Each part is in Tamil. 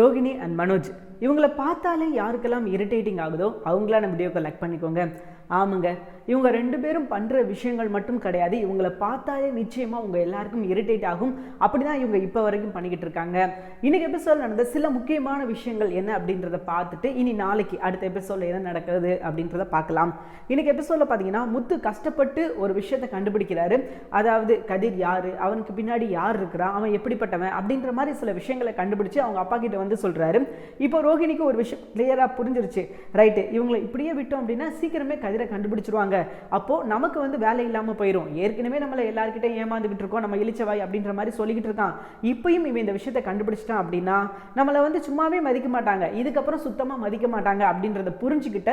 ரோகிணி அண்ட் மனோஜ். இவங்கள பார்த்தாலே யாருக்கெல்லாம் இரிட்டேட்டிங் ஆகுதோ அவங்களாம் நம்ம வீடியோக்கு லைக் பண்ணிக்கோங்க. ஆமாங்க இவங்க ரெண்டு பேரும் பண்ணுற விஷயங்கள் மட்டும் கிடையாது. இவங்கள பார்த்தாலே நிச்சயமாக உங்கள் எல்லாருக்கும் இரிட்டேட் ஆகும். அப்படி தான் இவங்க இப்போ வரைக்கும் பண்ணிக்கிட்டு இருக்காங்க. இன்னைக்கு எபிசோட் நடந்த சில முக்கியமான விஷயங்கள் என்ன அப்படின்றத பார்த்துட்டு இனி நாளைக்கு அடுத்த எபிசோடில் என்ன நடக்குது அப்படின்றத பார்க்கலாம். இன்னைக்கு எபிசோடில் பார்த்தீங்கன்னா முத்து கஷ்டப்பட்டு ஒரு விஷயத்தை கண்டுபிடிக்கிறாரு. அதாவது கதிர் யார்? அவனுக்கு பின்னாடி யார் இருக்கிறான் அவன் எப்படிப்பட்டவன்? அப்படின்ற மாதிரி சில விஷயங்களை கண்டுபிடிச்சு அவங்க அப்பா கிட்ட வந்து சொல்கிறாரு இப்போ ரோஹிணிக்கு ஒரு விஷயம் கிளியராக புரிஞ்சிருச்சு. ரைட்டு இவங்களை இப்படியே விட்டோம் அப்படின்னா சீக்கிரமே கதிரை கண்டுபிடிச்சிருவாங்க. அப்போ நமக்கு வந்து வேலை இல்லாமல் போயிடும் ஏற்கனவே நம்மளை எல்லாருக்கிட்டே ஏமாந்துக்கிட்டு இருக்கோம். நம்ம இழிச்சவாய் அப்படின்ற மாதிரி சொல்லிக்கிட்டு இருக்கான். இப்பயும் இவன் இந்த விஷயத்தை கண்டுபிடிச்சிட்டான் அப்படின்னா நம்மளை வந்து சும்மாவே மதிக்க மாட்டாங்க. இதுக்கப்புறம் சுத்தமாக மதிக்க மாட்டாங்க அப்படின்றத புரிஞ்சுக்கிட்ட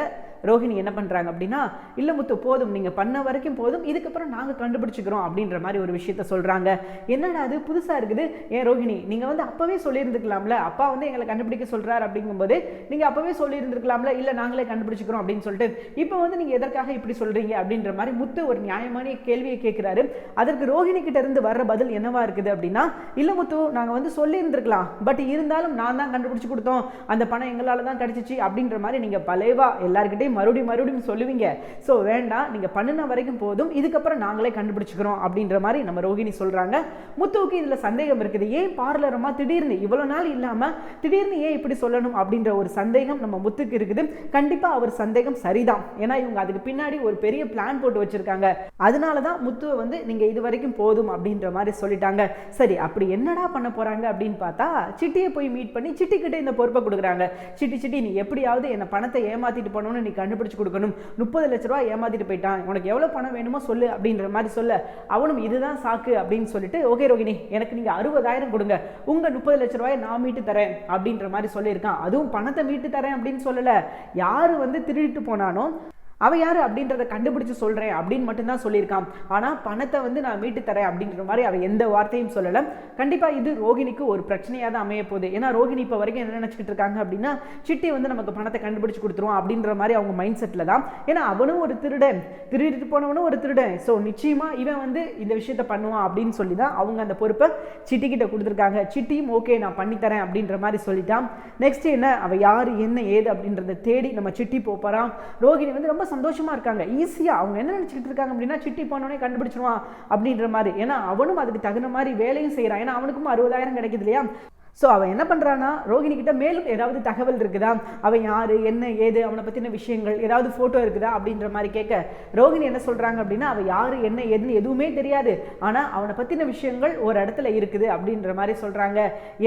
ரோஹிணி என்ன பண்ணுறாங்க அப்படின்னா இல்லை முத்து போதும். நீங்கள் பண்ண வரைக்கும் போதும். இதுக்கப்புறம் நாங்கள் கண்டுபிடிச்சிக்கிறோம். அப்படின்ற மாதிரி ஒரு விஷயத்த சொல்கிறாங்க என்னடா அது? புதுசாக இருக்குது. ஏன் ரோஹிணி நீங்கள் வந்து அப்போவே சொல்லியிருந்துக்கலாம்ல அப்பா வந்து எங்களை கண்டுபிடிக்க சொல்கிறார் அப்படிங்கும்போது நீங்கள் அப்போவே சொல்லியிருந்துருக்கலாம்ல. இல்லை நாங்களே கண்டுபிடிச்சிக்கிறோம். அப்படின்னு சொல்லிட்டு இப்போ வந்து நீங்கள் எதற்காக இப்படி சொல்கிறீங்க அப்படின்ற மாதிரி முத்து ஒரு நியாயமான கேள்வியை கேட்குறாரு. அதற்கு ரோஹிணி கிட்ட இருந்து வர்ற பதில் என்னவா இருக்குது அப்படின்னா இல்லை முத்து நாங்கள் வந்து சொல்லியிருந்திருக்கலாம். பட் இருந்தாலும் நான் தான் கண்டுபிடிச்சு கொடுத்தோம். அந்த பணம் எங்களால் தான் கிடச்சிச்சு. அப்படின்ற மாதிரி நீங்கள் பலேவா எல்லாருக்கிட்டையும் மறுபடியும் மறுபடியும் சொல்லுவீங்க. ஸோ வேண்டாம். நீங்கள் பண்ணின வரைக்கும் போதும். இதுக்கப்புறம் நாங்களே கண்டுபிடிச்சிக்கிறோம் அப்படின்ற மாதிரி நம்ம ரோஹிணி சொல்கிறாங்க முத்துவுக்கு இதில் சந்தேகம் இருக்குது. ஏன் பார்லரமாக திடீர்னு இவ்வளோ நாள் இல்லாமல் திடீர்னு ஏன் இப்படி சொல்லணும் அப்படின்ற ஒரு சந்தேகம் நம்ம முத்துக்கு இருக்குது. கண்டிப்பாக அவர் சந்தேகம் சரிதான். ஏன்னா இவங்க அதுக்கு பின்னாடி ஒரு பெரிய பிளான் போட்டு வச்சுருக்காங்க. அதனால தான் முத்துவை வந்து நீங்கள் இது வரைக்கும் போதும் அப்படின்ற மாதிரி சொல்லிட்டாங்க. சரி அப்படி என்னடா பண்ண போகிறாங்க அப்படின்னு பார்த்தா சிட்டியை போய் மீட் பண்ணி சிட்டிக்கிட்ட இந்த பொறுப்பை கொடுக்குறாங்க. சிட்டி சிட்டி நீ எப்படியாவது என்னை பணத்தை ஏமாற்றிட்டு போனோன்னு நீ கண்டுபிடிச்சு கொடுக்கணும். முப்பது லட்ச ரூபா ஏமாற்றிட்டு போயிட்டான். உனக்கு எவ்வளோ பணம் வேணுமோ சொல்லு அப்படின்ற மாதிரி சொல்ல அவனும் இதுதான் சாக்கு அப்படின்னு சொல்லிட்டு ஓகே ரோகிணி எனக்கு நீங்கள் அறுபதாயிரம் கொடுங்க. உங்கள் முப்பது லட்ச ரூபாயை நான் மீட்டு தரேன் அப்படின்ற மாதிரி சொல்லியிருக்கான். அதுவும் பணத்தை மீட்டு தரேன் அப்படின்னு சொல்லலை. யார் வந்து திருடிட்டு போனானோ அவள் யார் அப்படின்றத கண்டுபிடிச்சு சொல்கிறேன் அப்படின்னு மட்டும்தான் சொல்லியிருக்கான் ஆனால் பணத்தை வந்து நான் மீட்டு தரேன் அப்படின்ற மாதிரி அவள் எந்த வார்த்தையும் சொல்லலை. கண்டிப்பாக இது ரோகிணிக்கு ஒரு பிரச்சனையாக தான் அமைய போகுது. ஏன்னா ரோகிணி இப்போ வரைக்கும் என்ன நினச்சிக்கிட்டு இருக்காங்க அப்படின்னா சிட்டி வந்து நமக்கு பணத்தை கண்டுபிடிச்சு கொடுத்துருவோம் அப்படின்ற மாதிரி அவங்க மைண்ட் செட்டில் தான். ஏன்னா அவனும் ஒரு திருடன். திருடிட்டு போனவனும் ஒரு திருடன். ஸோ நிச்சயமாக இவன் வந்து இந்த விஷயத்த பண்ணுவான் அப்படின்னு சொல்லி தான் அவங்க அந்த பொறுப்பை சிட்டிக்கிட்ட கொடுத்துருக்காங்க. சிட்டியும் ஓகே நான் பண்ணித்தரேன் அப்படின்ற மாதிரி சொல்லிட்டான். நெக்ஸ்ட் என்ன? அவள் யார்? என்ன? ஏது? அப்படின்றத தேடி நம்ம சிட்டி போகிறான் ரோகிணி வந்து ரொம்ப சந்தோஷமா இருக்காங்க. ஈஸியாக அவங்க என்ன நினச்சிக்கிட்டு இருக்காங்க அப்படின்னா சிட்டி போனோடனே கண்டுபிடிச்சிருவான் அப்படின்ற மாதிரி. ஏன்னா அவனும் அதுக்கு தகுந்த மாதிரி வேலையும் செய்கிறான் ஏன்னா அவனுக்கும் அறுபதாயிரம் கிடைக்குது இல்லையா? ஸோ அவன் என்ன பண்ணுறான்னா ரோஹிணி கிட்ட மேலும் ஏதாவது தகவல் இருக்குதா? அவன் யார் என்ன ஏது அவனை பற்றின விஷயங்கள் ஏதாவது ஃபோட்டோ இருக்குதா? அப்படின்ற மாதிரி கேட்க ரோஹிணி என்ன சொல்கிறாங்க அப்படின்னா அவன் யார் என்ன ஏதுன்னு எதுவுமே தெரியாது. ஆனால் அவனை பற்றின விஷயங்கள் ஒரு இடத்துல இருக்குது அப்படின்ற மாதிரி சொல்கிறாங்க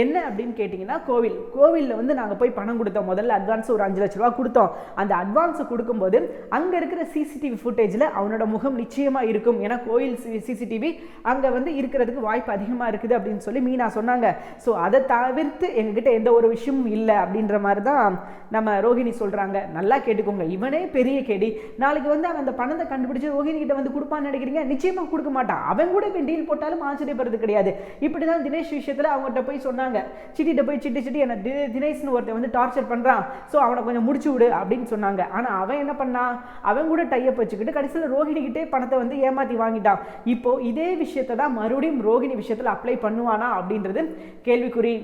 என்ன அப்படின்னு கேட்டிங்கன்னா கோவில். கோவிலில் வந்து நாங்கள் போய் பணம் கொடுத்தோம். முதல்ல அட்வான்ஸ் ஒரு அஞ்சு லட்ச ரூபா கொடுத்தோம். அந்த அட்வான்ஸை கொடுக்கும்போது அங்கே இருக்கிற சிசிடிவி ஃபுட்டேஜில் அவனோட முகம் நிச்சயமாக இருக்கும். ஏன்னா கோயில் சிசிடிவி அங்கே வந்து இருக்கிறதுக்கு வாய்ப்பு அதிகமாக இருக்குது அப்படின்னு சொல்லி மீனா சொன்னாங்க. ஸோ அதை தவிர்த்து எங்ககிட்ட எந்த ஒரு விஷயமும் இல்லை அப்படின்ற மாதிரி தான் நம்ம ரோஹிணி சொல்கிறாங்க நல்லா கேட்டுக்கோங்க. இவனே பெரிய கேடி. நாளைக்கு வந்து அவன் அந்த பணத்தை கண்டுபிடிச்சு ரோஹிணி கிட்ட வந்து கொடுப்பான்னு நினைக்கிறீங்க? நிச்சயமாக கொடுக்க மாட்டான். அவன் கூட இப்போ டீல் போட்டாலும் ஆச்சரியப்படுறது கிடையாது. இப்படி தான் தினேஷ் விஷயத்தில் அவங்ககிட்ட போய் சொன்னாங்க. சிட்டிகிட்ட போய் சிட்டி சிட்டி என்ன தி- தினேஷ்னு ஒருத்தன் வந்து டார்ச்சர் பண்ணுறான் ஸோ அவனை கொஞ்சம் முடிச்சு விடு அப்படின்னு சொன்னாங்க. ஆனால் அவன் என்ன பண்ணான் அவன் கூட டைப் வச்சுக்கிட்டு கடைசியில் ரோஹிணிக்கிட்டே பணத்தை வந்து ஏமாற்றி வாங்கிட்டான். இப்போ இதே விஷயத்தை தான் மறுபடியும் ரோஹிணி விஷயத்தில் அப்ளை பண்ணுவானா அப்படின்றது கேள்விக்குறி.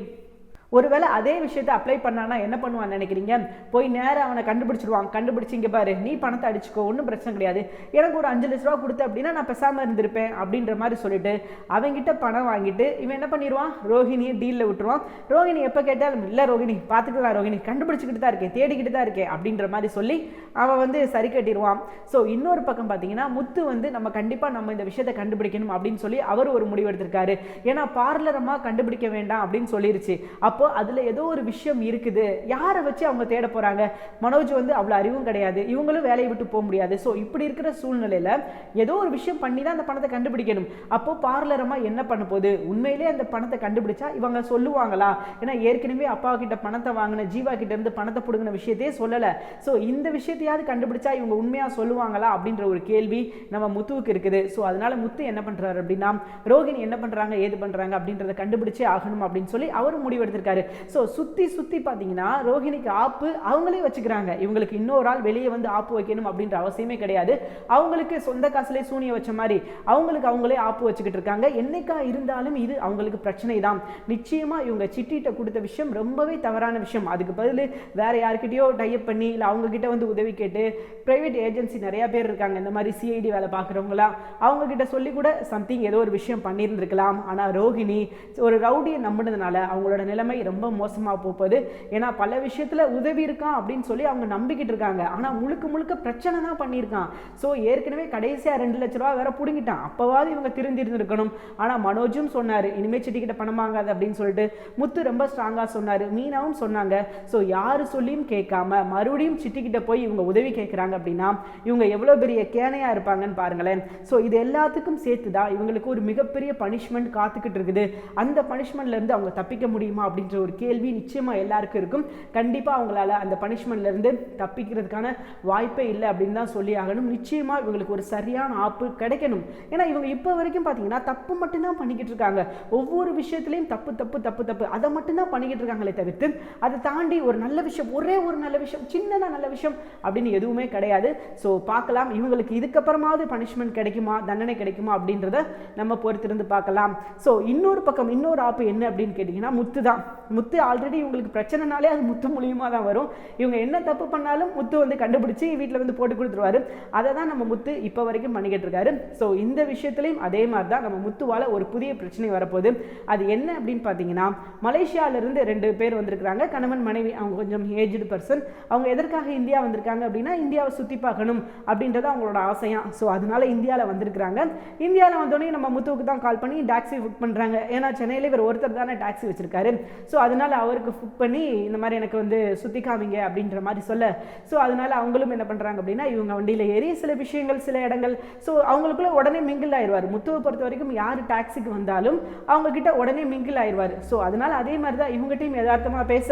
ஒருவேளை அதே விஷயத்தை அப்ளை பண்ணானா என்ன பண்ணுவான்னு நினைக்கிறீங்க? போய் நேராக அவனை கண்டுபிடிச்சிருவான் கண்டுபிடிச்சி இங்கே பாரு. நீ பணத்தை அடிச்சுக்கோ. ஒன்றும் பிரச்சனை கிடையாது. எனக்கு ஒரு அஞ்சு லட்ச ரூபா கொடுத்த அப்படின்னா நான் பேசாமல் இருந்திருப்பேன் அப்படின்ற மாதிரி சொல்லிட்டு அவங்கிட்ட பணம் வாங்கிட்டு இவன் என்ன பண்ணிடுவான்? ரோஹிணியை டீலில் விட்டுருவான். ரோஹிணி எப்போ கேட்டாலும் இல்லை ரோஹிணி பார்த்துக்கலாம் ரோஹிணி கண்டுபிடிச்சிக்கிட்டு தான் இருக்கேன். தேடிக்கிட்டு தான் இருக்கேன். அப்படின்ற மாதிரி சொல்லி அவன் வந்து சரி கட்டிடுவான். ஸோ இன்னொரு பக்கம் பார்த்தீங்கன்னா முத்து வந்து நம்ம கண்டிப்பாக நம்ம இந்த விஷயத்தை கண்டுபிடிக்கணும் அப்படின்னு சொல்லி அவர் ஒரு முடிவு எடுத்திருக்காரு. ஏன்னா பார்லரமாக கண்டுபிடிக்க வேண்டாம் அப்படின்னு சொல்லிருச்சு. அப்போ அப்போ அதில் ஏதோ ஒரு விஷயம் இருக்குது. யாரை வச்சு அவங்க தேட போகிறாங்க மனோஜ் வந்து அவ்வளோ அறிவும் கிடையாது. இவங்களும் வேலையை விட்டு போக முடியாது. ஸோ இப்படி இருக்கிற சூழ்நிலையில் ஏதோ ஒரு விஷயம் பண்ணி தான் அந்த பணத்தை கண்டுபிடிக்கணும். அப்போ பார்லரமாக என்ன பண்ண போகுது? உண்மையிலே அந்த பணத்தை கண்டுபிடிச்சா இவங்க சொல்லுவாங்களா? ஏன்னா ஏற்கனவே அப்பா கிட்ட பணத்தை வாங்கின ஜீவா கிட்ட இருந்து பணத்தை பிடுங்கின விஷயத்தையே சொல்லலை. ஸோ இந்த விஷயத்தையாவது கண்டுபிடிச்சா இவங்க உண்மையாக சொல்லுவாங்களா? அப்படின்ற ஒரு கேள்வி நம்ம முத்துவுக்கு இருக்குது. ஸோ அதனால முத்து என்ன பண்ணுறாரு அப்படின்னா ரோகிணி என்ன பண்ணுறாங்க ஏது பண்ணுறாங்க அப்படின்றத கண்டுபிடிச்சே ஆகணும் அப்படின்னு சொல்லி அவரும் முடிவெடுத்திருக்காரு. இருக்காரு ஸோ சுற்றி சுற்றி பார்த்தீங்கன்னா ரோஹிணிக்கு ஆப்பு அவங்களே வச்சுக்கிறாங்க. இவங்களுக்கு இன்னொரு ஆள் வெளியே வந்து ஆப்பு வைக்கணும் அப்படின்ற அவசியமே கிடையாது. அவங்களுக்கு சொந்த காசுலேயே சூனிய வச்ச மாதிரி அவங்களுக்கு அவங்களே ஆப்பு வச்சுக்கிட்டு இருக்காங்க. என்னைக்கா இருந்தாலும் இது அவங்களுக்கு பிரச்சனை தான் நிச்சயமாக இவங்க சிட்டிகிட்ட கொடுத்த விஷயம் ரொம்பவே தவறான விஷயம். அதுக்கு பதில் வேறு யார்கிட்டயோ டைப் பண்ணி இல்லை அவங்கக்கிட்ட வந்து உதவி கேட்டு ப்ரைவேட் ஏஜென்சி நிறையா பேர் இருக்காங்க. இந்த மாதிரி சிஐடி வேலை பார்க்குறவங்களாம் அவங்கக்கிட்ட சொல்லி கூட சம்திங் ஏதோ ஒரு விஷயம் பண்ணியிருந்திருக்கலாம். ஆனால் ரோஹிணி ஒரு ரவுடியை நம்பினதுனால அவங்களோட நிலைமை ரொம்ப மோசமாக போகுது ஏன்னா பல விஷயத்தில் உதவி இருக்கான் அப்படின்னு சொல்லி அவங்க நம்பிக்கிட்டு இருக்காங்க. ஆனால் முழுக்க முழுக்க பிரச்சனை தான் பண்ணியிருக்கான். ஸோ ஏற்கனவே கடைசியாக ரெண்டு லட்ச ரூபா வேற பிடுங்கிட்டான். அப்போவாது இவங்க திருந்தி இருந்திருக்கணும் ஆனால் மனோஜும் சொன்னார் இனிமேல் சிட்டிக்கிட்ட பணம் வாங்காது அப்படின்னு சொல்லிட்டு. முத்து ரொம்ப ஸ்ட்ராங்காக சொன்னார். மீனாவும் சொன்னாங்க. ஸோ யார் சொல்லியும் கேட்காம மறுபடியும் சிட்டிக்கிட்ட போய் இவங்க உதவி கேட்குறாங்க அப்படின்னா இவங்க எவ்வளோ பெரிய கேனையாக இருப்பாங்கன்னு பாருங்களேன். ஸோ இது எல்லாத்துக்கும் சேர்த்து தான் இவங்களுக்கு ஒரு மிகப்பெரிய பனிஷ்மெண்ட் காத்துக்கிட்டு இருக்குது. அந்த பனிஷ்மெண்ட்லேருந்து அவங்க தப்பிக்க முடியுமா அப்படின்னு அப்படின்ற ஒரு கேள்வி நிச்சயமாக எல்லாருக்கும் இருக்கும். கண்டிப்பாக அவங்களால அந்த பனிஷ்மெண்ட்லேருந்து தப்பிக்கிறதுக்கான வாய்ப்பே இல்லை அப்படின்னு தான் சொல்லி ஆகணும். நிச்சயமாக இவங்களுக்கு ஒரு சரியான ஆப்பு கிடைக்கணும். ஏன்னா இவங்க இப்போ வரைக்கும் பார்த்தீங்கன்னா தப்பு மட்டும்தான் பண்ணிக்கிட்டு இருக்காங்க. ஒவ்வொரு விஷயத்துலையும் தப்பு தப்பு தப்பு தப்பு. அதை மட்டும்தான் பண்ணிக்கிட்டு இருக்காங்களே தவிர்த்து அதை தாண்டி ஒரு நல்ல விஷயம் ஒரே ஒரு நல்ல விஷயம் சின்னதாக நல்ல விஷயம் அப்படின்னு எதுவுமே கிடையாது. ஸோ பார்க்கலாம். இவங்களுக்கு இதுக்கப்புறமாவது பனிஷ்மெண்ட் கிடைக்குமா தண்டனை கிடைக்குமா அப்படின்றத நம்ம பொறுத்திருந்து பார்க்கலாம். ஸோ இன்னொரு பக்கம் இன்னொரு ஆப்பு என்ன அப்படின்னு கேட்டிங்கன்னா முத்து தான் முத்து ஆல்ரெடி இவங்களுக்கு பிரச்சனைனாலே அது முத்து மூலியமாக தான் வரும். இவங்க என்ன தப்பு பண்ணாலும் முத்து வந்து கண்டுபிடிச்சி வீட்டில் வந்து போட்டு கொடுத்துருவாரு. அதை தான் நம்ம முத்து இப்போ வரைக்கும் பண்ணிக்கிட்டு இருக்காரு. ஸோ இந்த விஷயத்துலையும் அதே மாதிரி தான் நம்ம முத்துவால் ஒரு புதிய பிரச்சனை வரப்போகுது. அது என்ன அப்படின்னு பார்த்தீங்கன்னா மலேசியாவிலிருந்து ரெண்டு பேர் வந்திருக்கிறாங்க. கணவன் மனைவி அவங்க கொஞ்சம் ஏஜ்டு பர்சன் அவங்க எதற்காக இந்தியா வந்திருக்காங்க அப்படின்னா இந்தியாவை சுற்றி பார்க்கணும் அப்படின்றது அவங்களோட ஆசையாக ஸோ அதனால இந்தியாவில் வந்திருக்கிறாங்க. இந்தியாவில் வந்தோடனே நம்ம முத்துவுக்கு தான் கால் பண்ணி டாக்ஸி புக் பண்ணுறாங்க ஏன்னா சென்னையில் இவர் ஒருத்தர் தானே டாக்ஸி வச்சிருக்காரு. ஸோ அதனால் அவருக்கு புக் பண்ணி இந்த மாதிரி எனக்கு வந்து சுற்றி காமிங்க அப்படின்ற மாதிரி சொல்ல. ஸோ அதனால் அவங்களும் என்ன பண்ணுறாங்க அப்படின்னா இவங்க வண்டியில் ஏறி சில விஷயங்கள் சில இடங்கள். ஸோ அவங்களுக்குள்ள உடனே மிங்கிள் ஆயிடுவார் முத்துவை பொறுத்த வரைக்கும் யார் டாக்ஸிக்கு வந்தாலும் அவங்கக்கிட்ட உடனே மிங்கிள் ஆயிடுவார் ஸோ அதனால் அதே மாதிரி தான் இவங்ககிட்டயும் யதார்த்தமாக பேச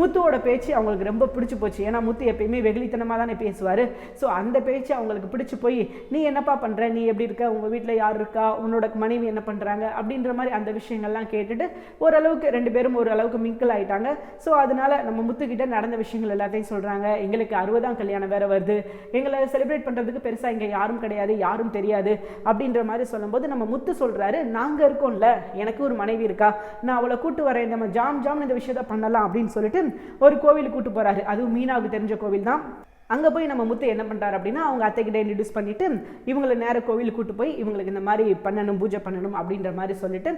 முத்துவோட பேச்சு அவங்களுக்கு ரொம்ப பிடிச்சி போச்சு. ஏன்னா முத்து எப்பயுமே வெகுளித்தனமாக தானே பேசுவார். ஸோ அந்த பேச்சு அவங்களுக்கு பிடிச்சி போய் நீ என்னப்பா பண்ணுற நீ எப்படி இருக்க? உங்கள் வீட்டில் யார் இருக்கா? உன்னோட மனைவி என்ன பண்ணுறாங்க அப்படின்ற மாதிரி அந்த விஷயங்கள்லாம் கேட்டுட்டு ஓரளவுக்கு ரெண்டு பேரும் ஒரு அளவுக்கு மிங்கிள் ஆகிட்டாங்க ஸோ அதனால் நம்ம முத்துக்கிட்ட நடந்த விஷயங்கள் எல்லாத்தையும் சொல்கிறாங்க எங்களுக்கு அறுபதாம் கல்யாணம் வேறு வருது. எங்களை செலிப்ரேட் பண்ணுறதுக்கு பெருசாக இங்கே யாரும் கிடையாது யாரும் தெரியாது அப்படின்ற மாதிரி சொல்லும்போது நம்ம முத்து சொல்கிறாரு நாங்கள் இருக்கோம்ல எனக்கு ஒரு மனைவி இருக்கா. நான் அவளை கூட்டு வரேன். நம்ம ஜாம் ஜாம் இந்த விஷயத்த பண்ணலாம் அப்படின்னு சொல்லிட்டு ஒரு கோவிலுக்கு கூட்டு போகிறாரு அதுவும் மீனாவுக்கு தெரிஞ்ச கோவில் தான். அங்கே போய் நம்ம முத்து என்ன பண்ணுறாரு அப்படின்னா அவங்க அத்தைக்கிட்ட இன்ட்ரடியூஸ் பண்ணிவிட்டு இவங்களை நேர கோவிலுக்கு கூட்டு போய் இவங்களுக்கு இந்த மாதிரி பண்ணணும் பூஜை பண்ணணும் அப்படின்ற மாதிரி சொல்லிட்டு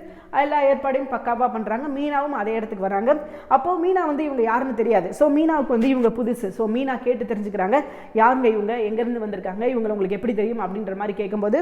எல்லா ஏற்பாடையும் பக்காவாக பண்ணுறாங்க மீனாவும் அதே இடத்துக்கு வராங்க. அப்போது மீனா வந்து இவங்க யாருன்னு தெரியாது. ஸோ மீனாவுக்கு வந்து இவங்க புதுசு. ஸோ மீனா கேட்டு தெரிஞ்சுக்கிறாங்க. யாருங்க இவங்க? எங்கேருந்து வந்திருக்காங்க? இவங்களை உங்களுக்கு எப்படி தெரியும்? அப்படின்ற மாதிரி கேட்கும்போது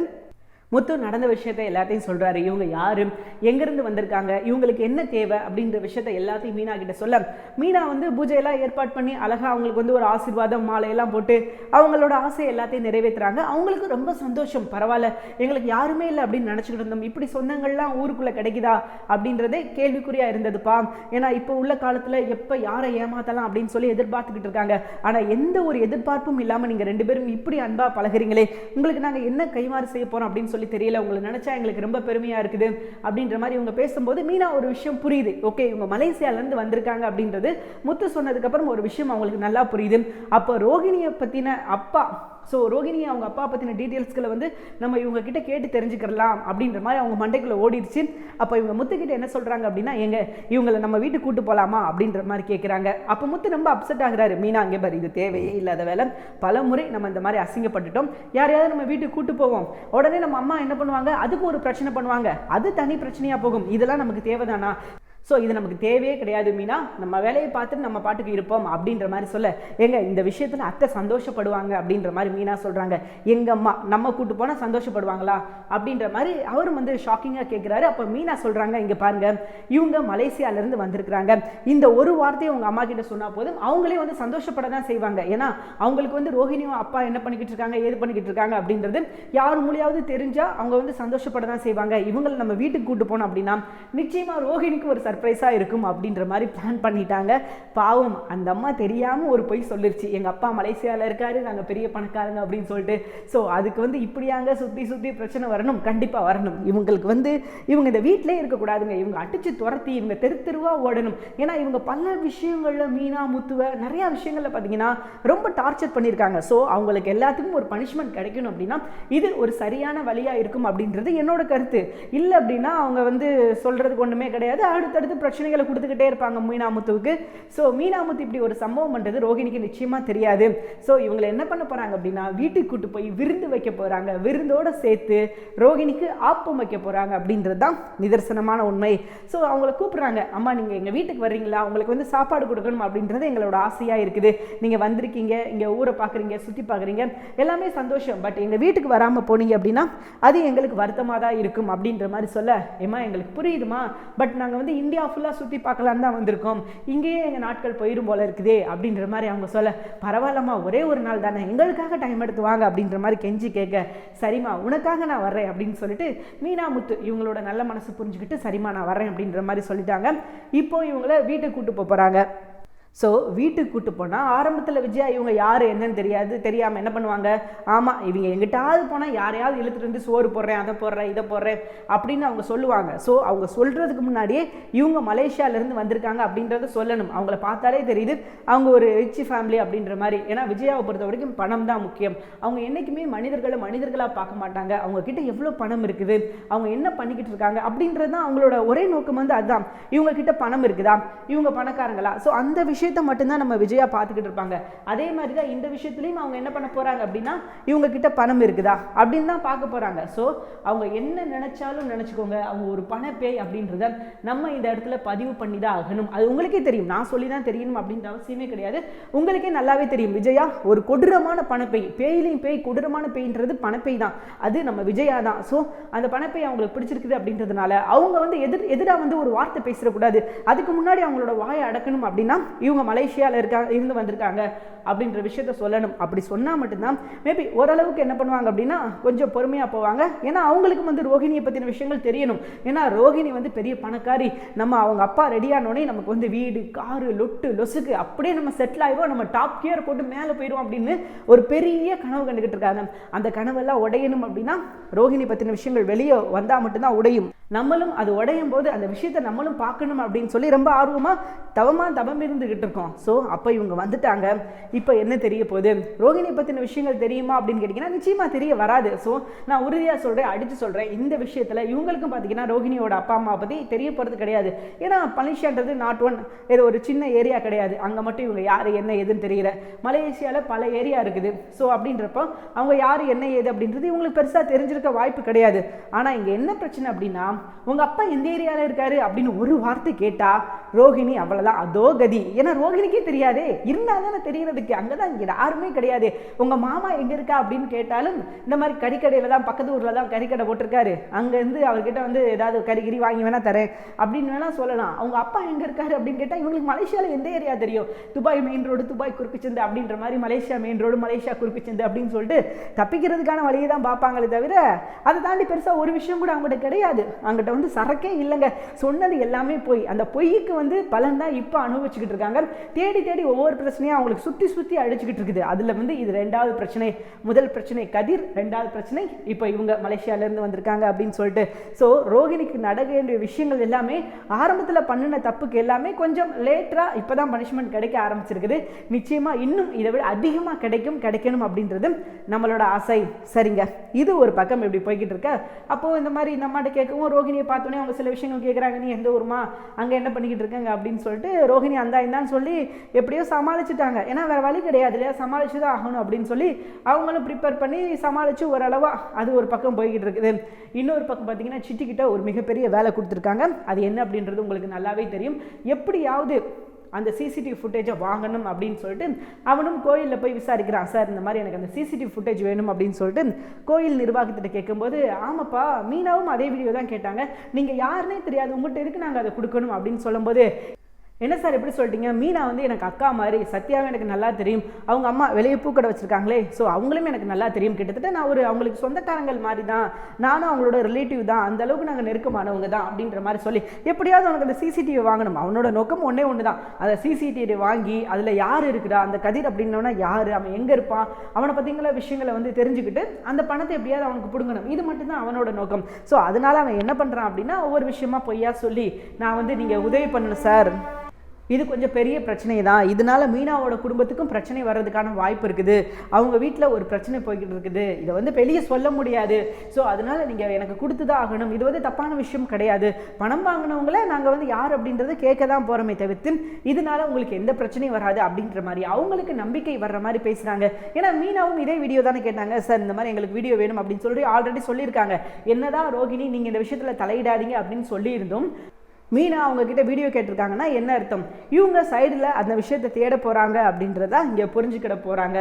முத்து நடந்த விஷயத்தை எல்லாத்தையும் சொல்கிறாரு இவங்க யாரு? எங்கேருந்து வந்திருக்காங்க? இவங்களுக்கு என்ன தேவை? அப்படின்ற விஷயத்த எல்லாத்தையும் மீனா கிட்ட சொல்ல. மீனா வந்து பூஜையெல்லாம் ஏற்பாடு பண்ணி அழகாக அவங்களுக்கு வந்து ஒரு ஆசீர்வாதம் மாலையெல்லாம் போட்டு அவங்களோட ஆசை எல்லாத்தையும் நிறைவேற்றுறாங்க அவங்களுக்கு ரொம்ப சந்தோஷம். பரவாயில்ல. எங்களுக்கு யாருமே இல்லை அப்படின்னு நினச்சிக்கிட்டு இருந்தோம். இப்படி சொந்தங்கள்லாம் ஊருக்குள்ளே கிடைக்குதா? அப்படின்றதே கேள்விக்குறியாக இருந்ததுப்பா. ஏன்னா இப்போ உள்ள காலத்தில் எப்போ யாரை ஏமாத்தலாம் அப்படின்னு சொல்லி எதிர்பார்த்துக்கிட்டு இருக்காங்க. ஆனால் எந்த ஒரு எதிர்பார்ப்பும் இல்லாமல் நீங்கள் ரெண்டு பேரும் இப்படி அன்பாக பழகுறீங்களே. உங்களுக்கு நாங்கள் என்ன கைமாறு செய்ய போகிறோம் அப்படின்னு சொல்லி தெரியல உங்களை நினச்சா எங்களுக்கு ரொம்ப பெருமையாக இருக்குது அப்படின்ற மாதிரி இவங்க பேசும்போது மீனா ஒரு விஷயம் புரியுது. ஓகே இவங்க மலேசியாவிலேருந்து வந்திருக்காங்க அப்படின்றது முத்து சொன்னதுக்கப்புறம் ஒரு விஷயம் அவங்களுக்கு நல்லா புரியுது. அப்போ ரோகிணியை பற்றின அப்பா ஸோ ரோகிணி அவங்க அப்பா பற்றின டீட்டெயில்ஸ்களை வந்து நம்ம இவங்க கிட்ட கேட்டு தெரிஞ்சுக்கலாம் அப்படின்ற மாதிரி அவங்க மண்டைக்குள்ளே ஓடிடுச்சு. அப்போ இவங்க முத்துக்கிட்ட என்ன சொல்கிறாங்க அப்படின்னா எங்க இவங்களை நம்ம வீட்டுக்கு கூட்டு போகலாமா அப்படின்ற மாதிரி கேட்குறாங்க அப்போ முத்து ரொம்ப அப்செட் ஆகுறாரு. மீனா அங்கே பாரு இது தேவையே இல்லாத வேலை. பல முறை நம்ம இந்த மாதிரி அசிங்கப்பட்டுட்டோம். யாரையாவது நம்ம வீட்டுக்கு கூட்டு போவோம். உடனே நம்ம அம்மா என்ன பண்ணுவாங்க? அதுக்கு ஒரு பிரச்சனை பண்ணுவாங்க. அது தனி பிரச்சனையாக போகும். இதெல்லாம் நமக்கு தேவைதானா? ஸோ இது நமக்கு தேவையே கிடையாது மீனா. நம்ம வேலையை பார்த்துட்டு நம்ம பாட்டுக்கு இருப்போம் அப்படின்ற மாதிரி சொல்ல. ஏங்க இந்த விஷயத்தில் அத்தை சந்தோஷப்படுவாங்க அப்படின்ற மாதிரி மீனா சொல்கிறாங்க எங்கள் அம்மா நம்ம கூட்டு போனால் சந்தோஷப்படுவாங்களா? அப்படின்ற மாதிரி அவரும் வந்து ஷாக்கிங்காக கேட்குறாரு அப்போ மீனா சொல்கிறாங்க இங்கே பாருங்க இவங்க மலேசியாவிலேருந்து வந்திருக்கிறாங்க. இந்த ஒரு வார்த்தையை உங்கள் அம்மா கிட்ட சொன்னால் போதும். அவங்களே வந்து சந்தோஷப்பட தான் செய்வாங்க. ஏன்னா அவங்களுக்கு வந்து ரோஹிணியும் அப்பா என்ன பண்ணிக்கிட்டு இருக்காங்க ஏது பண்ணிக்கிட்டு இருக்காங்க அப்படின்றது யார் மூலியாவது தெரிஞ்சால் அவங்க வந்து சந்தோஷப்பட தான் செய்வாங்க. இவங்களை நம்ம வீட்டுக்கு கூட்டு போனோம் அப்படின்னா நிச்சயமாக ரோஹிணிக்கு ஒரு சர்ப்ரைஸாக இருக்கும் அப்படின்ற மாதிரி பிளான் பண்ணிட்டாங்க. பாவம் அந்த அம்மா தெரியாமல் ஒரு பொய் சொல்லிருச்சு. எங்கள் அப்பா மலேசியாவில் இருக்காரு நாங்கள் பெரிய பணக்காரங்க அப்படின்னு சொல்லிட்டு. ஸோ அதுக்கு வந்து இப்படியாங்க சுற்றி சுற்றி பிரச்சனை வரணும் கண்டிப்பாக வரணும். இவங்களுக்கு வந்து இவங்க இந்த வீட்டிலே இருக்கக்கூடாதுங்க. இவங்க அடித்து துரத்தி இவங்க தெரு தெருவாக ஓடணும். ஏன்னா இவங்க பல விஷயங்களில் மீனா முத்துவ நிறையா விஷயங்களில் பார்த்தீங்கன்னா ரொம்ப டார்ச்சர் பண்ணியிருக்காங்க ஸோ அவங்களுக்கு எல்லாத்துக்கும் ஒரு பனிஷ்மெண்ட் கிடைக்கணும் அப்படின்னா இது ஒரு சரியான வழியாக இருக்கும் அப்படின்றது என்னோட கருத்து. இல்லை அப்படின்னா அவங்க வந்து சொல்கிறதுக்கு ஒன்றுமே கிடையாது. அடுத்த அடுத்து பிரச்சனைகளை கொடுத்துக்கிட்டே இருப்பாங்க மீனாமுத்துவுக்கு. ஸோ மீனாமுத்து இப்படி ஒரு சம்பவம் பண்ணுறது ரோஹிணிக்கு நிச்சயமாக தெரியாது. ஸோ இவங்களை என்ன பண்ண போகிறாங்க அப்படின்னா வீட்டுக்கு கூட்டு போய் விருந்து வைக்க போகிறாங்க விருந்தோடு சேர்த்து ரோஹிணிக்கு ஆப்பம் வைக்க போகிறாங்க அப்படின்றது தான் நிதர்சனமான உண்மை. ஸோ அவங்கள கூப்பிட்றாங்க அம்மா நீங்கள் எங்கள் வீட்டுக்கு வர்றீங்களா? உங்களுக்கு வந்து சாப்பாடு கொடுக்கணும்? அப்படின்றது எங்களோட ஆசையாக இருக்குது. நீங்கள் வந்திருக்கீங்க இங்கே ஊரை பார்க்குறீங்க சுற்றி பார்க்குறீங்க எல்லாமே சந்தோஷம். பட் எங்கள் வீட்டுக்கு வராமல் போனீங்க அப்படின்னா அது எங்களுக்கு வருத்தமாக தான் இருக்கும் அப்படின்ற மாதிரி சொல்ல ஏமா எங்களுக்கு புரியுதுமா? பட் நாங்கள் வந்து இந்தியா ஃபுல்லாக சுற்றி பார்க்கலான்னு தான் வந்திருக்கோம். இங்கேயே எங்கள் நாட்கள் போயிடும் போல இருக்குதே அப்படின்ற மாதிரி அவங்க சொல்ல பரவாயில்லம்மா ஒரே ஒரு நாள் தானே எங்களுக்காக டைம் எடுத்து வாங்க அப்படின்ற மாதிரி கெஞ்சி கேட்க சரிம்மா உனக்காக நான் வர்றேன் அப்படின்னு சொல்லிட்டு மீனாமுத்து இவங்களோட நல்ல மனசு புரிஞ்சுக்கிட்டு சரிம்மா நான் வரேன் அப்படின்ற மாதிரி சொல்லிட்டாங்க. இப்போ இவங்கள வீட்டுக்கு கூட்டு போகிறாங்க ஸோ வீட்டுக்கு கூட்டு போனால் ஆரம்பத்தில் விஜயா இவங்க யார் என்னன்னு தெரியாது தெரியாமல் என்ன பண்ணுவாங்க? ஆமாம் இவங்க எங்கிட்டாவது போனால் யாரையாவது இழுத்துட்டு வந்து சோறு போடுறேன் அதை போடுறேன் இதை போடுறேன் அப்படின்னு அவங்க சொல்லுவாங்க. ஸோ அவங்க சொல்கிறதுக்கு முன்னாடியே இவங்க மலேசியாவிலேருந்து வந்திருக்காங்க அப்படின்றத சொல்லணும். அவங்கள பார்த்தாலே தெரியுது அவங்க ஒரு ரிச் ஃபேமிலி அப்படின்ற மாதிரி. ஏன்னா விஜயாவை பொறுத்த வரைக்கும் பணம் தான் முக்கியம். அவங்க என்றைக்குமே மனிதர்களை மனிதர்களாக பார்க்க மாட்டாங்க. அவங்க கிட்ட எவ்வளோ பணம் இருக்குது அவங்க என்ன பண்ணிக்கிட்டு இருக்காங்க அப்படின்றது தான் அவங்களோட ஒரே நோக்கம் வந்து அதுதான். இவங்க கிட்ட பணம் இருக்குதா? இவங்க பணக்காரங்களா? ஸோ அந்த விஷயம் விஷயத்தை மட்டும்தான் நம்ம விஜயா பார்த்துக்கிட்டு இருப்பாங்க. அதே மாதிரி தான் இந்த விஷயத்துலையும் அவங்க என்ன பண்ண போகிறாங்க அப்படின்னா இவங்க கிட்ட பணம் இருக்குதா அப்படின்னு தான் பார்க்க போகிறாங்க ஸோ அவங்க என்ன நினச்சாலும் நினச்சிக்கோங்க. அவங்க ஒரு பணப்பேய் அப்படின்றத நம்ம இந்த இடத்துல பதிவு பண்ணி தான் ஆகணும். அது உங்களுக்கே தெரியும். நான் சொல்லி தான் தெரியணும் அப்படின்ற அவசியமே கிடையாது. உங்களுக்கே நல்லாவே தெரியும். விஜயா ஒரு கொடூரமான பணப்பேய் பேயிலையும் பேய் கொடூரமான பேய்ன்றது பணப்பேய் தான். அது நம்ம விஜயா தான். ஸோ அந்த பணப்பேய் அவங்களுக்கு பிடிச்சிருக்குது அப்படின்றதுனால அவங்க வந்து எதிர் எதிராக வந்து ஒரு வார்த்தை பேசிடக்கூடாது அதுக்கு முன்னாடி அவங்களோட வாயை அடக்கணும் அப்படின்னா இவங்க மலேசியாவில் இருக்கா இருந்து வந்திருக்காங்க அப்படின்ற விஷயத்த சொல்லணும். அப்படி சொன்னால் மட்டும்தான் மேபி ஓரளவுக்கு என்ன பண்ணுவாங்க அப்படின்னா கொஞ்சம் பொறுமையாக போவாங்க. ஏன்னா அவங்களுக்கும் வந்து ரோஹிணியை பற்றின விஷயங்கள் தெரியணும். ஏன்னா ரோஹிணி வந்து பெரிய பணக்காரி. நம்ம அவங்க அப்பா ரெடியானோடனே நமக்கு வந்து வீடு காரு லொட்டு லொசுக்கு அப்படியே நம்ம செட்டில் ஆகிவோம் நம்ம டாப் கியர் போட்டு மேலே போயிடுவோம் அப்படின்னு ஒரு பெரிய கனவு கண்டுக்கிட்டு இருக்காங்க. அந்த கனவெல்லாம் உடையணும் அப்படின்னா ரோஹிணி பற்றின விஷயங்கள் வெளியே வந்தால் மட்டும்தான் உடையும். நம்மளும் அது உடையும் போது அந்த விஷயத்தை நம்மளும் பார்க்கணும் அப்படின்னு சொல்லி ரொம்ப ஆர்வமாக தவமாக தவம் இருந்துக்கிட்டு இருக்கோம் ஸோ அப்போ இவங்க வந்துட்டாங்க. இப்போ என்ன தெரிய போகுது? ரோகிணி பற்றின விஷயங்கள் தெரியுமா அப்படின்னு கேட்டிங்கன்னா நிச்சயமாக தெரிய வராது. ஸோ நான் உறுதியாக சொல்கிறேன் அடித்து சொல்கிறேன் இந்த விஷயத்தில் இவங்களுக்கும் பார்த்தீங்கன்னா ரோகிணியோட அப்பா அம்மா பற்றி தெரிய போகிறது கிடையாது. ஏன்னா மலேசியான்றது நாட் ஒன் ஏதோ ஒரு சின்ன ஏரியா கிடையாது. அங்கே மட்டும் இவங்க யார் என்ன ஏதுன்னு தெரியல. மலேசியாவில் பல ஏரியா இருக்குது. ஸோ அப்படின்றப்போ அவங்க யார் என்ன ஏது அப்படின்றது இவங்களுக்கு பெருசாக தெரிஞ்சிருக்க வாய்ப்பு கிடையாது. ஆனால் இங்கே என்ன பிரச்சனை அப்படின்னா உங்கள் அப்பா எந்த ஏரியாவில் இருக்காரு அப்படின்னு ஒரு வார்த்தை கேட்டால் ரோஹிணி அவ்வளோதான் அதோ கதி. ஏன்னா ரோஹிணிக்கே தெரியாதே. இருந்தால் தானே தெரிகிறதுக்கு? அங்கே தான் இங்கே யாருமே கிடையாது. உங்கள் மாமா எங்கே இருக்கா அப்படின்னு கேட்டாலும் இந்த மாதிரி கறிக்கடையில் தான் பக்கத்து ஊரில் தான் கறிக்கடை போட்டிருக்காரு. அங்கேருந்து அவர்கிட்ட வந்து ஏதாவது கறிகிரி வாங்கி வேணால் தரேன் அப்படின்னு வேணால் சொல்லலாம். அவங்க அப்பா எங்கே இருக்காரு அப்படின்னு கேட்டால் இவங்களுக்கு மலேசியாவில் எந்த ஏரியா தெரியும்? துபாய் மெயின் ரோடு துபாய் குறுக்குச்சந்து அப்படின்ற மாதிரி மலேசியா மெயின் ரோடு மலேசியா குறுக்குச்சந்து அப்படின்னு சொல்லிட்டு தப்பிக்கிறதுக்கான வழியை தான் பார்ப்பாங்களே தவிர அதை தாண்டி பெருசாக ஒரு விஷயம் கூட அவங்ககிட்ட கிடையாது. அவங்ககிட்ட வந்து சரக்கே இல்லைங்க. சொன்னது எல்லாமே பொய். அந்த பொய்க்கு வந்து பலன் தான் இப்போ அனுபவிச்சுக்கிட்டு இருக்காங்க. தேடி தேடி ஒவ்வொரு பிரச்சனையும் அவங்களுக்கு சுற்றி சுற்றி அழிச்சிக்கிட்டு இருக்குது. அதில் வந்து இது ரெண்டாவது பிரச்சனை முதல் பிரச்சனை கதிர் ரெண்டாவது பிரச்சனை இப்போ இவங்க மலேசியாவிலேருந்து வந்திருக்காங்க அப்படின்னு சொல்லிட்டு. ஸோ ரோஹிணிக்கு நடக்க வேண்டிய விஷயங்கள் எல்லாமே ஆரம்பத்தில் பண்ணின தப்புக்கு எல்லாமே கொஞ்சம் லேட்டராக இப்போ தான் பனிஷ்மெண்ட் கிடைக்க ஆரம்பிச்சிருக்குது. நிச்சயமாக இன்னும் இதை விட அதிகமாக கிடைக்கும் கிடைக்கணும் அப்படின்றது நம்மளோட ஆசை. சரிங்க. இது ஒரு பக்கம் இப்படி போய்கிட்டு இருக்க. அப்போது இந்த மாதிரி இந்த அம்மாட்ட கேட்கவும் ரோஹிணியை பார்த்தோன்னே அவங்க சில விஷயங்கள் கேட்குறாங்க நீ எந்த ஊருமா? அங்கே என்ன பண்ணிக்கிட்டு இருக்காங்க? அப்படின்னு சொல்லிட்டு ரோஹிணி அந்த இந்தான்னு சொல்லி எப்படியோ சமாளிச்சுட்டாங்க. ஏன்னா வேறு வழி கிடையாது இல்லையா? சமாளிச்சு தான் ஆகணும் அப்படின்னு சொல்லி அவங்களும் ப்ரிப்பேர் பண்ணி சமாளித்து ஓரளவாக அது ஒரு பக்கம் போய்கிட்டு இருக்குது. இன்னொரு பக்கம் பார்த்தீங்கன்னா சிட்டிக்கிட்ட ஒரு மிகப்பெரிய வேலை கொடுத்துருக்காங்க. அது என்ன அப்படின்றது உங்களுக்கு நல்லாவே தெரியும். எப்படியாவது அந்த சிசிடிவி ஃபுட்டேஜை வாங்கணும் அப்படின்னு சொல்லிட்டு அவனும் கோயிலில் போய் விசாரிக்கிறான். சார் இந்த மாதிரி எனக்கு அந்த சிசிடிவி ஃபுட்டேஜ் வேணும் அப்படின்னு சொல்லிட்டு கோயில் நிர்வாகத்திட்ட கேட்கும்போது ஆமாப்பா மீனாவும் அதே வீடியோ தான் கேட்டாங்க. நீங்கள் யாருன்னே தெரியாது. உங்கள்கிட்ட இருக்கு நாங்கள் அதை கொடுக்கணும்? அப்படின்னு சொல்லும்போது என்ன சார் எப்படி சொல்லிட்டீங்க? மீனா வந்து எனக்கு அக்கா மாதிரி சத்யாவும் எனக்கு நல்லா தெரியும். அவங்க அம்மா வெளியே பூக்கடை வச்சுருக்காங்களே. ஸோ அவங்களும் எனக்கு நல்லா தெரியும். கிட்டத்தட்ட நான் ஒரு அவங்களுக்கு சொந்தக்காரங்கள் மாதிரி தான் நானும் அவங்களோட ரிலேட்டிவ் தான். அந்த அளவுக்கு நாங்கள் நெருக்கமானவங்க தான் அப்படின்ற மாதிரி சொல்லி எப்படியாவது அவனுக்கு அந்த சிசிடிவி வாங்கணும். அவனோட நோக்கம் ஒன்றே ஒன்று தான் அதை சிசிடிவி வாங்கி அதில் யார் இருக்கிறா? அந்த கதிர் அப்படின்னோன்னா யார்? அவன் எங்கே இருப்பான்? அவனை பற்றிங்கள விஷயங்களை வந்து தெரிஞ்சுக்கிட்டு அந்த பணத்தை எப்படியாவது அவனுக்கு பிடுங்கணும். இது மட்டும்தான் அவனோட நோக்கம். ஸோ அதனால அவன் என்ன பண்ணுறான் அப்படின்னா ஒவ்வொரு விஷயமா பொய்யா சொல்லி நான் வந்து நீங்கள் உதவி பண்ணணும் சார். இது கொஞ்சம் பெரிய பிரச்சனை தான் இதனால மீனாவோட குடும்பத்துக்கும் பிரச்சனை வர்றதுக்கான வாய்ப்பு இருக்குது. அவங்க வீட்டில் ஒரு பிரச்சனை போய்கிட்டு இருக்குது. இதை வந்து வெளியே சொல்ல முடியாது. ஸோ அதனால நீங்கள் எனக்கு கொடுத்து தான் ஆகணும். இது வந்து தப்பான விஷயம் கிடையாது. பணம் வாங்கினவங்கள நாங்கள் வந்து யார் அப்படின்றத கேட்க தான் போகிறோமே தவிர்த்து இதனால உங்களுக்கு எந்த பிரச்சனையும் வராது அப்படின்ற மாதிரி. அவங்களுக்கு நம்பிக்கை வர்ற மாதிரி பேசுகிறாங்க ஏன்னா மீனாவும் இதே வீடியோ தானே கேட்டாங்க. சார் இந்த மாதிரி எங்களுக்கு வீடியோ வேணும் அப்படின்னு சொல்லி ஆல்ரெடி சொல்லியிருக்காங்க. என்னதான் ரோகிணி நீங்கள் இந்த விஷயத்தில் தலையிடாதீங்க அப்படின்னு சொல்லியிருந்தோம் மீனா அவங்க கிட்ட வீடியோ கேட்டிருக்காங்கன்னா என்ன அர்த்தம்? இவங்க சைடில் அந்த விஷயத்தை தேட போகிறாங்க அப்படின்றத இங்கே புரிஞ்சுக்கிட போகிறாங்க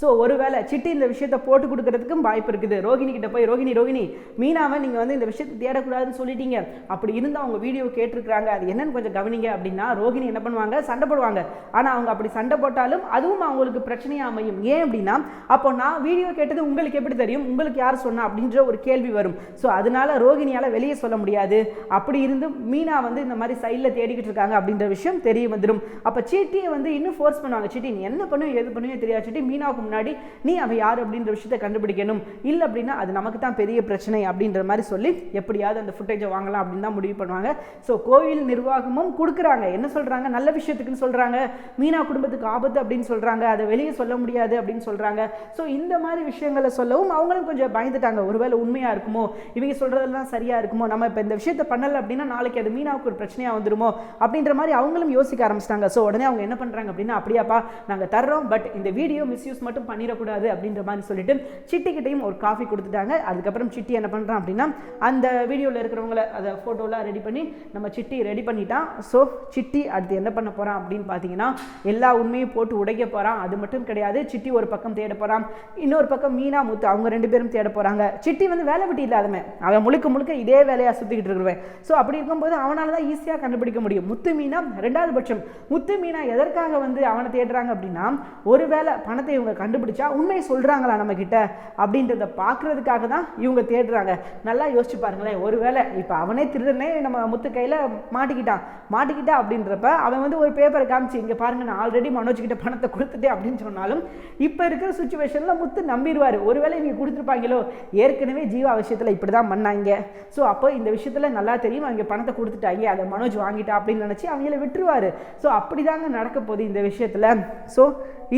ஸோ ஒருவேளை சிட்டி இந்த விஷயத்தை போட்டு கொடுக்கறதுக்கும் வாய்ப்பு இருக்குது. ரோகிணி கிட்ட போய் ரோகிணி ரோகிணி மீனாவை நீங்கள் வந்து இந்த விஷயத்தை தேடக்கூடாதுன்னு சொல்லிட்டீங்க. அப்படி இருந்து அவங்க வீடியோ கேட்டிருக்கிறாங்க. அது என்னன்னு கொஞ்சம் கவனிங்க. அப்படின்னா ரோகிணி என்ன பண்ணுவாங்க? சண்டை போடுவாங்க. ஆனால் அவங்க அப்படி சண்டை போட்டாலும் அதுவும் அவங்களுக்கு பிரச்சனையாக அமையும். ஏன் அப்படின்னா அப்போ நான் வீடியோ கேட்டது உங்களுக்கு எப்படி தெரியும்? உங்களுக்கு யார் சொன்னா? அப்படின்ற ஒரு கேள்வி வரும். ஸோ அதனால ரோகிணியால் வெளியே சொல்ல முடியாது. அப்படி இருந்து மீனா வந்து இந்த மாதிரி சைடில் தேடிக்கிட்டு இருக்காங்க அப்படின்ற விஷயம் தெரிய வந்துடும் அப்போ சீட்டியை வந்து இன்னும் ஃபோர்ஸ் பண்ணுவாங்க. சீட்டி நீ என்ன பண்ணுவோம் எது பண்ணுவே தெரியாது. சீட்டி மீனாவுக்கு முன்னாடி நீ அவ யார்? அப்படின்ற விஷயத்தை கண்டுபிடிக்கணும். இல்லை அப்படின்னா அது நமக்கு தான் பெரிய பிரச்சனை அப்படின்ற மாதிரி சொல்லி எப்படியாவது அந்த ஃபுட்டேஜை வாங்கலாம் அப்படின்னு தான் முடிவு பண்ணுவாங்க. ஸோ கோவில் நிர்வாகமும் கொடுக்குறாங்க. என்ன சொல்கிறாங்க நல்ல விஷயத்துக்குன்னு சொல்கிறாங்க மீனா குடும்பத்துக்கு ஆபத்து அப்படின்னு சொல்கிறாங்க அதை வெளியே சொல்ல முடியாது அப்படின்னு சொல்கிறாங்க ஸோ இந்த மாதிரி விஷயங்களை சொல்லவும் அவங்களும் கொஞ்சம் பயந்துட்டாங்க. ஒருவேளை உண்மையாக இருக்குமோ? இவங்க சொல்கிறதெல்லாம் சரியாக இருக்குமோ? நம்ம இப்போ இந்த விஷயத்தை பண்ணலை அப்படின்னா நாளைக்கு அது மீனாவுக்கு ஒரு பிரச்சனையாக வந்துருமோ? அப்படின்ற மாதிரி அவங்களும் யோசிக்க ஆரம்பிச்சிட்டாங்க. ஸோ உடனே அவங்க என்ன பண்ணுறாங்க அப்படின்னா அப்படியாப்பா நாங்கள் தர்றோம். பட் இந்த வீடியோ மிஸ்யூஸ் மட்டும் பண்ணிடக்கூடாது அப்படின்ற மாதிரி சொல்லிட்டு சிட்டிக்கிட்டையும் ஒரு காஃபி கொடுத்துட்டாங்க. அதுக்கப்புறம் சிட்டி என்ன பண்ணுறான் அப்படின்னா அந்த வீடியோவில் இருக்கிறவங்கள அதை ஃபோட்டோலாம் ரெடி பண்ணி நம்ம சிட்டி ரெடி பண்ணிட்டான். ஸோ சிட்டி அடுத்து என்ன பண்ண போகிறான் அப்படின்னு பார்த்தீங்கன்னா எல்லா உண்மையும் போட்டு உடைக்க போகிறான் அது மட்டும் கிடையாது சிட்டி ஒரு பக்கம் தேட போகிறான் இன்னொரு பக்கம் மீனா முத்து அவங்க ரெண்டு பேரும் தேட போகிறாங்க சிட்டி வந்து வேலை விட்டு இல்லாதவன். அவன் முழுக்க முழுக்க இதே வேலையாக சுற்றிக்கிட்டு இருக்கிறவன். ஸோ அப்படி இருக்கும்போது அவனால தான் ஈஸியாக கண்டுபிடிக்க முடியும். முத்து மீனா ரெண்டாவது பட்சம். முத்து மீனா எதற்காக வந்து அவனை தேடுறாங்க அப்படின்னா ஒருவேளை பணத்தை இவங்க கண்டுபிடிச்சா உண்மையை சொல்கிறாங்களா நம்ம கிட்ட அப்படின்றத பார்க்குறதுக்காக தான் இவங்க தேடுறாங்க. நல்லா யோசிச்சு பாருங்களேன். ஒருவேளை இப்போ அவனே திருடனே நம்ம முத்து கையில் மாட்டிக்கிட்டான். மாட்டிக்கிட்டா அப்படின்றப்ப அவன் வந்து ஒரு பேப்பரை காமிச்சு இங்கே பாருங்க நான் ஆல்ரெடி மனோஜ் கிட்ட பணத்தை கொடுத்துட்டேன் அப்படின்னு சொன்னாலும் இப்போ இருக்கிற சுச்சுவேஷனில் முத்து நம்பிடுவார். ஒருவேளை இவங்க கொடுத்துருப்பாங்களோ? ஏற்கனவே ஜீவா விஷயத்தில் இப்படி தான் பண்ணாங்க. ஸோ அப்போ இந்த விஷயத்தில் நல்லா தெரியும். அவங்க பணத்தை கொடுத்துட்டாங்க. அதை மனோஜ் வாங்கிட்டா அப்படின்னு நினச்சி அவங்கள விட்டுருவார். ஸோ அப்படி தாங்க நடக்க போகுது இந்த விஷயத்தில். ஸோ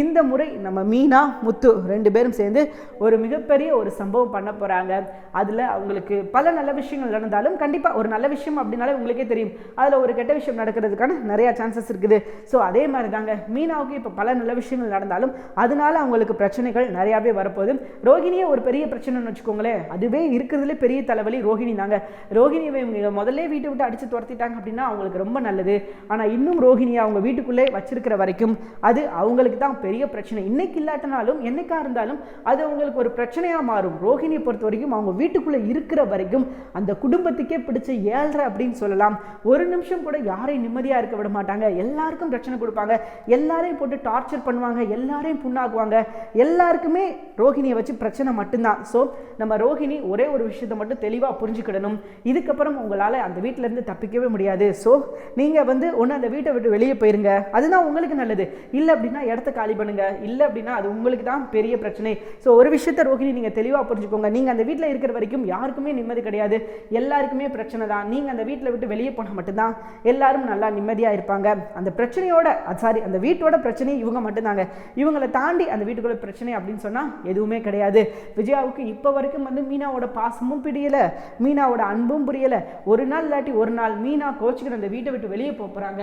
இந்த முறை நம்ம மீனா முத்து ரெண்டு பேரும் சேர்ந்து ஒரு மிகப்பெரிய ஒரு சம்பவம் பண்ண போகிறாங்க அதில் அவங்களுக்கு பல நல்ல விஷயங்கள் நடந்தாலும் கண்டிப்பாக ஒரு நல்ல விஷயம் அப்படின்னாலே உங்களுக்கே தெரியும். அதில் ஒரு கெட்ட விஷயம் நடக்கிறதுக்கான நிறையா சான்சஸ் இருக்குது. ஸோ அதே மாதிரி தாங்க மீனாவுக்கு இப்போ பல நல்ல விஷயங்கள் நடந்தாலும் அதனால அவங்களுக்கு பிரச்சனைகள் நிறையாவே வரப்போகுது. ரோஹிணியே ஒரு பெரிய பிரச்சனைன்னு வச்சுக்கோங்களேன். அதுவே இருக்கிறதுல பெரிய தலைவலி ரோகிணி தாங்க. ரோகிணியை இவங்க முதல்ல வீட்டை விட்டு அடித்து துரத்திட்டாங்க அப்படின்னா அவங்களுக்கு ரொம்ப நல்லது. ஆனால் இன்னும் ரோகிணியை அவங்க வீட்டுக்குள்ளே வச்சிருக்கிற வரைக்கும் அது அவங்களுக்கு தான் பெரிய பிரச்சனை. இன்னைக்கு நடத்தினாலும் என்னைக்கா இருந்தாலும் அது அவங்களுக்கு ஒரு பிரச்சனையாக மாறும். ரோஹிணியை பொறுத்த வரைக்கும் அவங்க வீட்டுக்குள்ளே இருக்கிற வரைக்கும் அந்த குடும்பத்துக்கே பிடிச்ச ஏழ்ற அப்படின்னு சொல்லலாம். ஒரு நிமிஷம் கூட யாரையும் நிம்மதியாக இருக்க விட மாட்டாங்க. எல்லாருக்கும் பிரச்சனை கொடுப்பாங்க. எல்லாரையும் போட்டு டார்ச்சர் பண்ணுவாங்க. எல்லாரையும் புண்ணாக்குவாங்க. எல்லாருக்குமே ரோஹிணியை வச்சு பிரச்சனை மட்டும்தான். ஸோ நம்ம ரோஹிணி ஒரே ஒரு விஷயத்தை மட்டும் தெளிவாக புரிஞ்சுக்கிடணும். இதுக்கப்புறம் உங்களால் அந்த வீட்டிலேருந்து தப்பிக்கவே முடியாது. ஸோ நீங்கள் வந்து ஒன்று அந்த வீட்டை விட்டு வெளியே போயிருங்க. அதுதான் உங்களுக்கு நல்லது. இல்லை அப்படின்னா இடத்த காலி பண்ணுங்க. இல்லை அப்படின்னா அது உங்களுக்கு தான் பெரிய பிரச்சனை. ஸோ ஒரு விஷயத்த ரோஹிணி நீங்கள் தெளிவாக புரிஞ்சுக்கோங்க. நீங்கள் அந்த வீட்டில் இருக்கிற வரைக்கும் யாருக்குமே நிம்மதி கிடையாது. எல்லாருக்குமே பிரச்சனை தான். நீங்கள் அந்த வீட்டில் விட்டு வெளியே போனால் மட்டும்தான் எல்லாரும் நல்லா நிம்மதியாக இருப்பாங்க. அந்த பிரச்சனையோட சாரி அந்த வீட்டோட பிரச்சனை இவங்க மட்டும்தாங்க. இவங்களை தாண்டி அந்த வீட்டுக்குள்ள பிரச்சனை அப்படின்னு சொன்னால் எதுவுமே கிடையாது. விஜயாவுக்கு இப்போ வரைக்கும் வந்து மீனாவோட பாசமும் பிடியலை மீனாவோட அன்பும் புரியலை. ஒரு நாள் இல்லாட்டி ஒரு நாள் மீனா கோச்சுக்கிற அந்த வீட்டை விட்டு வெளியே போகிறாங்க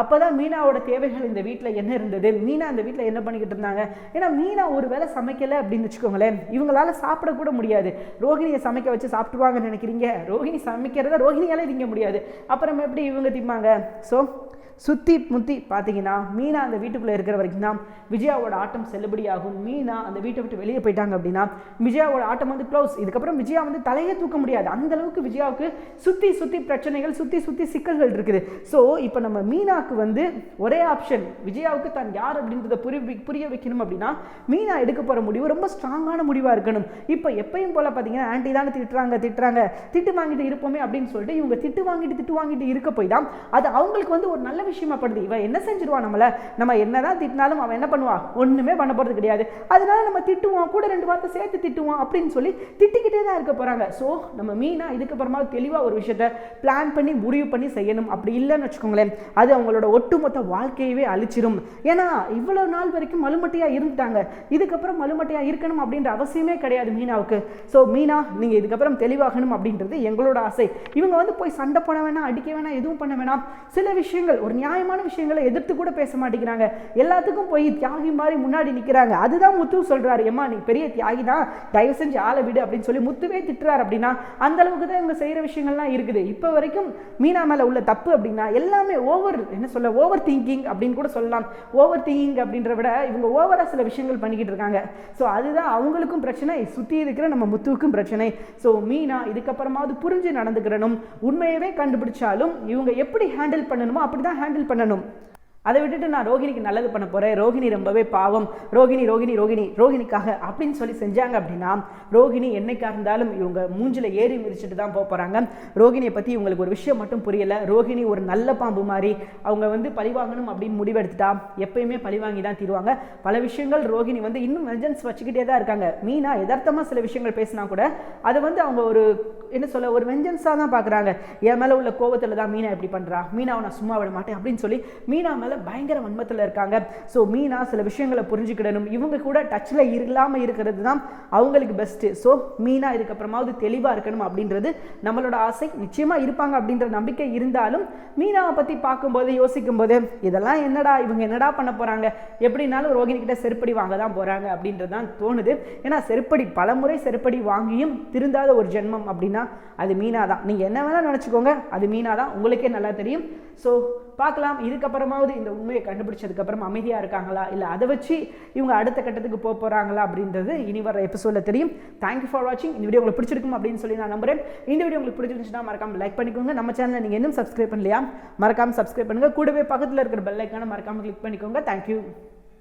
அப்போ தான் மீனாவோட தேவைகள் இந்த வீட்டில் என்ன இருந்தது? மீனா அந்த வீட்டில் என்ன பண்ணிக்கிட்டு இருந்தாங்க? ஏன்னா மீனா ஒரு வேளை சமைக்கலை அப்படின்னு வச்சுக்கோங்களேன். இவங்களால சாப்பிடக்கூட முடியாது. ரோஹிணியை சமைக்க வச்சு சாப்பிட்டுவாங்கன்னு நினைக்கிறீங்க? ரோஹிணி சமைக்கிறத ரோஹிணியால் திங்க முடியாது. அப்புறம் எப்படி இவங்க திம்பாங்க? ஸோ சுற்றி முத்தி பார்த்தீங்கன்னா மீனா அந்த வீட்டுக்குள்ளே இருக்கிற வரைக்கும் தான் விஜயாவோட ஆட்டம் செல்லுபடியாகும். மீனா அந்த வீட்டை விட்டு வெளியே போயிட்டாங்க அப்படின்னா விஜயாவோட ஆட்டம் வந்து க்ளோஸ் இதுக்கப்புறம் விஜயா வந்து தலையே தூக்க முடியாது. அந்தளவுக்கு விஜயாவுக்கு சுற்றி சுற்றி பிரச்சனைகள் சுற்றி சுற்றி சிக்கல்கள் இருக்குது. ஸோ இப்போ நம்ம மீனாக்கு வந்து ஒரே ஆப்ஷன் விஜயாவுக்கு தான் யார் அப்படின்றத புரிய புரிய வைக்கணும் அப்படின்னா மீனா எடுக்க போகிற முடிவு ரொம்ப ஸ்ட்ராங்கான முடிவாக இருக்கணும். இப்போ எப்பயும் போல் பார்த்தீங்கன்னா ஆண்டி தானே திட்டுறாங்க திட்டுறாங்க. திட்டு வாங்கிட்டு இருப்போமே அப்படின்னு சொல்லிட்டு இவங்க திட்டு வாங்கிட்டு திட்டு வாங்கிட்டு இருக்க போய் தான் அது அவங்களுக்கு வந்து ஒரு நல்ல விஷயமா படுது. இவ என்ன செஞ்சிருவான் நம்மளை? நம்ம என்னதான் திட்டினாலும் அவன் என்ன பண்ணுவான் ஒன்றுமே பண்ண போகிறது கிடையாது. அதனால நம்ம திட்டுவோம். கூட ரெண்டு வார்த்தை சேர்த்து திட்டுவோம் அப்படின்னு சொல்லி திட்டிக்கிட்டே தான் இருக்க போகிறாங்க ஸோ நம்ம மீனா இதுக்கப்புறமா தெளிவாக ஒரு விஷயத்த பிளான் பண்ணி முடிவு பண்ணி செய்யணும். அப்படி இல்லைன்னு வச்சுக்கோங்களேன். அது அவங்களோட ஒட்டுமொத்த வாழ்க்கையவே அழிச்சிரும். ஏன்னா இவ்வளோ நாள் வரைக்கும் மலுமட்டையாக இருந்துட்டாங்க. இதுக்கப்புறம் மலுமட்டையாக இருக்கணும் அப்படின்ற அவசியமே கிடையாது மீனாவுக்கு. ஸோ மீனா நீங்கள் இதுக்கப்புறம் தெளிவாகணும் அப்படின்றது எங்களோட ஆசை. இவங்க வந்து போய் சண்டை போட வேணாம் அடிக்க வேணாம் எதுவும் பண்ண வேணாம். சில விஷயங்கள் ஒரு நியாயமான விஷயங்களை எதிர்த்து கூட பேச மாட்டேங்கிறாங்க. எல்லாத்துக்கும் போய் தியாகி மாதிரி முன்னாடி நிற்கிறாங்க அதுதான் முத்து சொல்கிறாரு ஏம்மா நீ பெரிய தியாகி தான். தயவு செஞ்சு ஆளை விடு அப்படின்னு சொல்லி முத்துவே திட்டுறாரு அப்படின்னா அந்த அளவுக்கு தான் இவங்க செய்கிற விஷயங்கள்லாம் இருக்குது. இப்போ வரைக்கும் மீனா மேலே உள்ள தப்பு அப்படின்னா எல்லாமே ஓவர் என்ன சொல்ல ஓவர் திங்கிங் அப்படின்னு கூட சொல்லலாம். ஓவர் திங்கிங் அப்படின்ற விட இவங்க ஓவராக சில விஷயங்கள் பண்ணிக்கிட்டு இருக்காங்க. ஸோ அதுதான் அவங்களுக்கும் பிரச்சனை. சுற்றி இருக்கிற நம்ம முத்துவுக்கும் பிரச்சனை. ஸோ மீனா இதுக்கப்புறமாவது புரிஞ்சு நடந்துக்கிறனும். உண்மையவே கண்டுபிடிச்சாலும் இவங்க எப்படி ஹேண்டில் பண்ணணுமோ அப்படி தான் ஹேண்டில் பண்ணணும். அதை விட்டுட்டு நான் ரோகிணிக்கு நல்லது பண்ண போகிறேன் ரோகிணி ரொம்பவே பாவம். ரோகிணி ரோகிணி ரோகிணி ரோகிணிக்காக அப்படின்னு சொல்லி செஞ்சாங்க அப்படின்னா ரோகிணி என்னைக்கா இருந்தாலும் இவங்க மூஞ்சில் ஏறி மிதிச்சுட்டு தான் போக போகிறாங்க ரோகிணியை பற்றி இவங்களுக்கு ஒரு விஷயம் மட்டும் புரியலை. ரோகிணி ஒரு நல்ல பாம்பு மாதிரி அவங்க வந்து பழிவாங்கணும் அப்படின்னு முடிவெடுத்துட்டா எப்பயுமே பழிவாங்கி தான் தீருவாங்க. பல விஷயங்கள் ரோகிணி வந்து இன்னும் வெஞ்சன்ஸ் வச்சுக்கிட்டே தான் இருக்காங்க. மீனா எதார்த்தமாக சில விஷயங்கள் பேசினா கூட அதை வந்து அவங்க ஒரு என்ன சொல்ல ஒரு வெஞ்சன்ஸாக தான் பார்க்குறாங்க என் மேலே உள்ள கோவத்தில் தான் மீனா இப்படி பண்ணுறா மீனாவை நான் சும்மா விட மாட்டேன் அப்படின்னு சொல்லி மீனா மேலே பயங்கர வன்மத்தில் இருக்காங்க. ஸோ மீனா சில விஷயங்களை புரிஞ்சுக்கிடணும். இவங்க கூட டச்சில் இல்லாமல் இருக்கிறது தான் அவங்களுக்கு பெஸ்ட்டு ஸோ மீனா இதுக்கப்புறமாவது தெளிவாக இருக்கணும் அப்படின்றது நம்மளோட ஆசை. நிச்சயமாக இருப்பாங்க அப்படின்ற நம்பிக்கை இருந்தாலும் மீனாவை பற்றி பார்க்கும்போது யோசிக்கும் போது இதெல்லாம் என்னடா இவங்க என்னடா பண்ண போகிறாங்க எப்படினாலும் ரோகிணி கிட்ட செருப்படி வாங்க தான் போகிறாங்க அப்படின்றது தான் தோணுது. ஏன்னா செருப்படி பலமுறை செருப்படி வாங்கியும் திருந்தாத ஒரு ஜென்மம் அப்படின்னா அது மீனா தான் நீங்கள் என்ன வேணால் நினச்சிக்கோங்க அது மீனா தான் உங்களுக்கே நல்லா தெரியும். ஸோ பார்க்கலாம். இதுக்கப்புறமாவது இந்த உண்மையை கண்டுபிடிச்சதுக்கப்புறம் அமைதியாக இருக்காங்களா? இல்லை அதை வச்சு இவங்க அடுத்த கட்டத்துக்கு போக போகிறாங்களா அப்படின்றது இனி வர எபிசோடில் தெரியும். தேங்க்யூ ஃபார் வாட்சிங் இந்த வீடியோ உங்களுக்கு பிடிச்சிருக்கும் அப்படின்னு சொல்லி நான் நம்புறேன். இந்த வீடியோ உங்களுக்கு பிடிச்சிருந்துச்சுன்னா மறக்காம லைக் பண்ணிக்கோங்க. நம்ம சேனலை நீங்கள் இன்னும் சப்ஸ்கிரைப் பண்ணலையா? மறக்காமல் சப்ஸ்கிரைப் பண்ணுங்கள் கூடவே பக்கத்தில் இருக்கிற பெல் ஐக்கான மறக்காமல் கிளிக் பண்ணிக்கோங்க. தேங்க்யூ